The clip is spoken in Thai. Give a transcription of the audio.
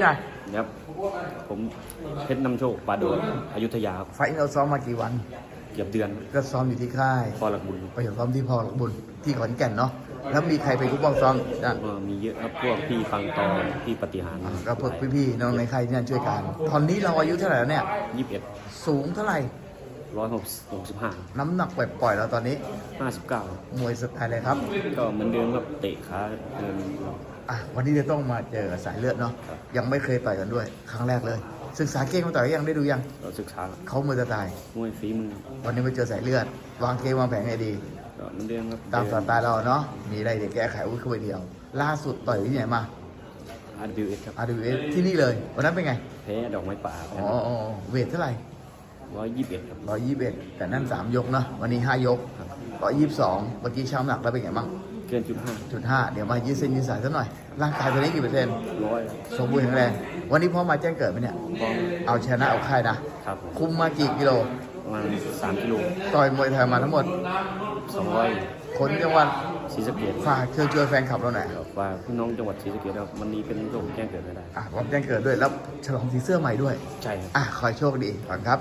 ไงครับผมเพชรนำโชคปาโดนอยุธยาครับไฟท์เราซ้อมมากี่วัน เกือบเดือนก็ซ้อมอยู่ที่ค่ายพอหลักบุญไปซ้อมที่พอหลักบุญที่ขอนแก่นเนาะแล้วมีใครไปคุ้มป้องซ้อมอะก็มีเยอะครับพวกพี่ฟังตอพี่ปฏิหารอะก็พวกพี่ๆน้องในค่ายที่นั่นช่วยกัน ตอนนี้เราอายุเท่าไหร่แล้วเนี่ย ยี่สิบเอ็ดสูงเท่าไหร่ ร้อยหกหกสิบห้าน้ำหนักปล่อยๆเราตอนนี้ ห้าสิบเก้ามวยสไตล์อะไรครับ ก็เหมือนเดิมครับเตะขาเดิน อะวันนี้จะต้องมาเจอสายเลือดเนาะยังไม่เคยต่อยกันด้วย ครั้งแรกเลย ศึกษาเก่งมาต่อยยังได้ดูยังเราศึกษาเขามือสไตล์มวยฝีมือวันนี้มาเจอสายเลือด วางเกมวางแผนให้ดี ก็เหมือนเดิมครับตามสไตล์เราเนาะมีอะไรเดี๋ยวแก้ไขอุ้ยเข้าไปเดียว ล่าสุดต่อยที่ไหนมา อาร์ดิวเอสครับ RWS ที่นี่เลย วันนั้นเป็นไงแพ้ดอกไม้ป่าอ๋ออ๋อเวทเท่าไหร่ ร้อยยี่สิบเอ็ดครับร้อยยี่สิบเอ็ดแต่นั่นสามยกเนาะวันนี้ห้ายกร้อยยี่สิบสองเมื่อกี้ช้ำหนักแล้วเป็นไงบ้างเกินจุดห้าจุดห้าเดี๋ยวมายืดเส้นยืดสายสักหน่อย ร่างกายตัวนี้กี่เปอร์เซ็นต์ร้อยสมบูรณ์แข็งแรงวันนี้พ่อมาแจ้งเกิดไหมเนี่ยพร้อมเอาชนะเอาค่ายนะครับผมคุมมากี่กิโล ประมาณสามกิโลต่อยมวยไทยมาทั้งหมด สองร้อยคนจังหวัดศรีสะเกดฝากเชิญชวนแฟนคลับเราหน่อยว่าพี่น้องจังหวัดศรีสะเกดครับวันนี้เป็นโรคแจ้งเกิดไม่ได้อะผมแจ้งเกิดด้วยแล้วฉลองสีเสื้อใหม่ด้วย ใช่ครับอะคอยโชคดีก่อนครับ